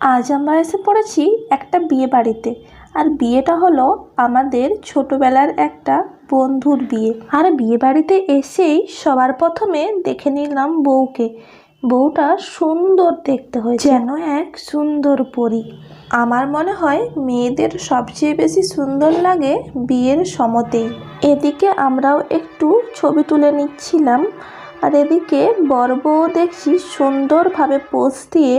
আজ আমরা এসে পড়েছি একটা বিয়ে বাড়িতে। আর বিয়েটা হলো আমাদের ছোটবেলার একটা বন্ধুর বিয়ে। আর বিয়ে বাড়িতে এসেই সবার প্রথমে দেখে নিলাম বউকে। বউটা সুন্দর দেখতে হয় যেন এক সুন্দর পরী। আমার মনে হয় মেয়েদের সবচেয়ে বেশি সুন্দর লাগে বিয়ের সমতেই। এদিকে আমরাও একটু ছবি তুলে নিচ্ছিলাম। আর এদিকে বর বউ দেখছি সুন্দরভাবে পোজ দিয়ে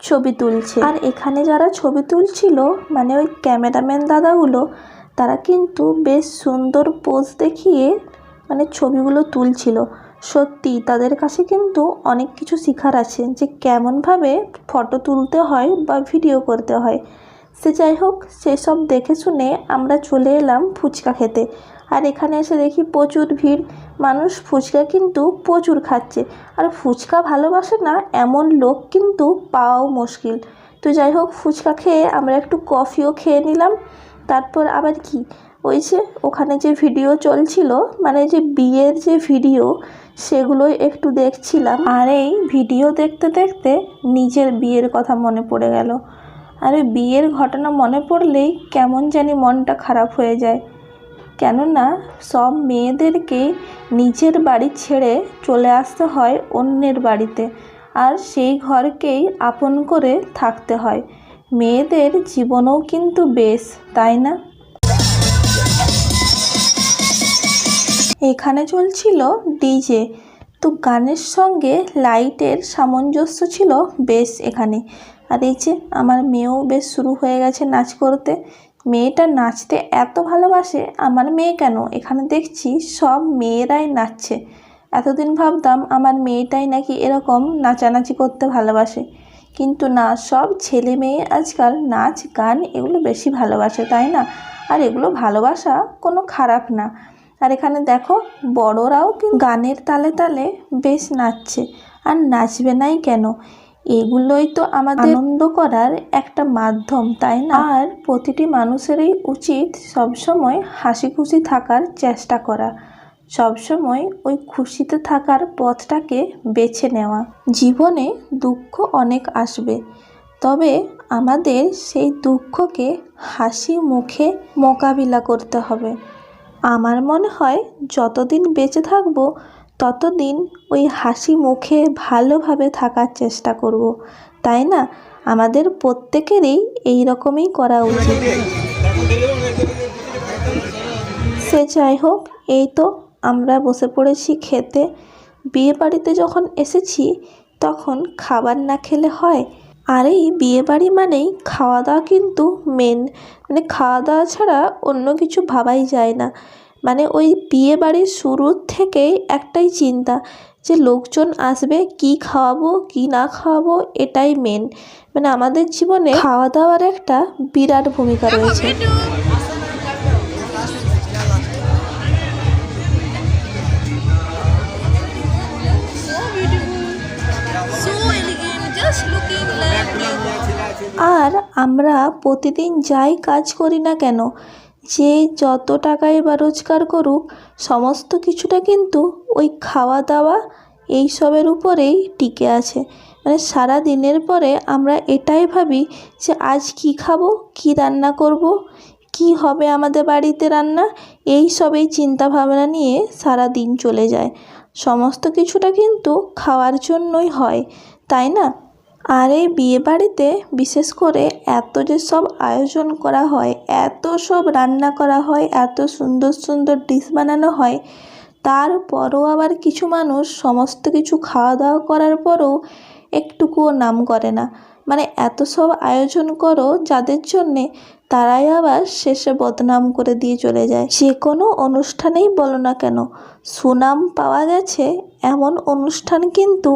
ছবি তুলছে। আর এখানে যারা ছবি তুলছিল মানে ওই ক্যামেরাম্যান দাদাগুলো, তারা কিন্তু বেশ সুন্দর পোজ দেখিয়ে মানে ছবিগুলো তুলছিল। সত্যি, তাদের কাছে কিন্তু অনেক কিছু শেখার আছে যে কেমনভাবে ফটো তুলতে হয় বা ভিডিও করতে হয়। সে যাই হোক সেসব দেখে শুনে আমরা চলে এলাম ফুচকা খেতে। আর এখানে এসে দেখি প্রচুর ভিড়। মানুষ ফুচকা কিন্তু প্রচুর খাচ্ছে। আর ফুচকা ভালোবাসে না এমন লোক কিন্তু পাওয়াও মুশকিল। তো যাই হোক, ফুচকা খেয়ে আমরা একটু কফিও খেয়ে নিলাম। তারপর আবার কি? ওই যে ওখানে যে ভিডিও চলছিল মানে যে বিয়ের যে ভিডিও, সেগুলোই একটু দেখছিলাম। আর এই ভিডিও দেখতে দেখতে নিজের বিয়ের কথা মনে পড়ে গেল। আর বিয়ের ঘটনা মনে পড়লেই কেমন জানি মনটা খারাপ হয়ে যায়। কেননা সব মেয়েদেরকে নিজের বাড়ি ছেড়ে চলে আসতে হয় অন্যের বাড়িতে। আর সেই ঘরকেই আপন করে থাকতে হয়। মেয়েদের জীবনও কিন্তু বেশ, তাই না? এখানে চলছিল ডিজে। তো গানের সঙ্গে লাইটের সামঞ্জস্য ছিল বেশ এখানে। আর এই যে আমার মেয়েও বেশ শুরু হয়ে গেছে নাচ করতে। মেয়েটা নাচতে এত ভালোবাসে, আমার মেয়ে কেন? এখানে দেখছি সব মেয়েরাই নাচছে। এতদিন ভাবতাম আমার মেয়েটাই নাকি এরকম নাচানাচি করতে ভালোবাসে। কিন্তু না, সব ছেলে মেয়ে আজকাল নাচ, গান এগুলো বেশি ভালোবাসে, তাই না? আর এগুলো ভালোবাসা কোনো খারাপ না। আর এখানে দেখো, বড়রাও গানের তালে তালে বেশ নাচছে। আর নাচবে নাই কেন? এগুলোই তো আমাদের আনন্দ করার একটা মাধ্যম তাই না? আর প্রতিটি মানুষেরই উচিত সবসময় হাসি খুশি থাকার চেষ্টা করা। সবসময় ওই খুশিতে থাকার পথটাকে বেছে নেওয়া। জীবনে দুঃখ অনেক আসবে তবে আমাদের সেই দুঃখকে হাসি মুখে মোকাবিলা করতে হবে। আমার মনে হয় যতদিন বেঁচে থাকব ততদিন ওই হাসি মুখে ভালোভাবে থাকার চেষ্টা করব। তাই না? আমাদের প্রত্যেকেরই এই রকমই করা উচিত। সে যাই হোক, এই তো আমরা বসে পড়েছি খেতে। বিয়ে বাড়িতে যখন এসেছি, তখন খাবার না খেলে হয়। আর এই বিয়ে বাড়ি মানেই খাওয়া দাওয়া কিন্তু মেন মানে খাওয়া দাওয়া ছাড়া অন্য কিছু ভাবাই যায় না। মানে ওই বিয়ে বাড়ির শুরুর থেকেই একটাই চিন্তা যে লোকজন আসবে, কি খাওয়াবো, কি না খাওয়াবো, এটাই মেন মানে আমাদের জীবনে খাওয়া দাওয়ার একটা বিরাট ভূমিকা রয়েছে। আর আমরা প্রতিদিন যাই কাজ করি না কেন যে যত টাকাই বা রোজগার করুক, সমস্ত কিছুটা কিন্তু ওই খাওয়া দাওয়া এইসবের উপরেই টিকে আছে। মানে সারা দিনের পরে আমরা এটাই ভাবি যে আজ কি খাব, কি রান্না করব, কি হবে আমাদের বাড়িতে রান্না, এই সবেই চিন্তা ভাবনা নিয়ে সারা দিন চলে যায়। সমস্ত কিছুটা কিন্তু খাওয়ার জন্যই হয়, তাই না? আর এই বিয়ে বাড়িতে বিশেষ করে এত যে সব আয়োজন করা হয়, এত সব রান্না করা হয়, এত সুন্দর সুন্দর ডিশ বানানো হয় তারপরও আবার কিছু মানুষ সমস্ত কিছু খাওয়া দাওয়া করার পরও একটুকুও নাম করে না। মানে এত সব আয়োজন করো যাদের জন্যে তারাই আবার শেষে বদনাম করে দিয়ে চলে যায়। যে কোনো অনুষ্ঠানেই বলো না কেন, সুনাম পাওয়া গেছে এমন অনুষ্ঠান কিন্তু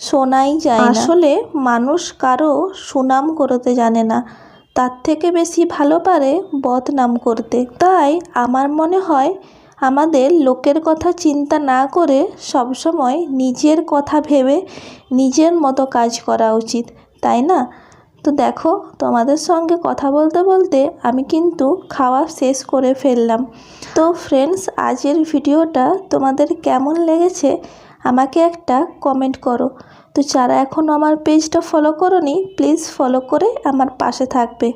শোনাই যায় আসলে মানুষ কারও সুনাম করতে জানে না। তার থেকে বেশি ভালো পারে বদনাম করতে। তাই আমার মনে হয় আমাদের লোকের কথা চিন্তা না করে সবসময় নিজের কথা ভেবে নিজের মতো কাজ করা উচিত, তাই না? তো দেখো, তোমাদের সঙ্গে কথা বলতে বলতে আমি কিন্তু খাওয়া শেষ করে ফেললাম। তো ফ্রেন্ডস আজের ভিডিওটা তোমাদের কেমন লেগেছে আমাকে একটা কমেন্ট করো। তো যারা এখনও আমার পেজটা ফলো করনি প্লিজ ফলো করে আমার পাশে থাকবে।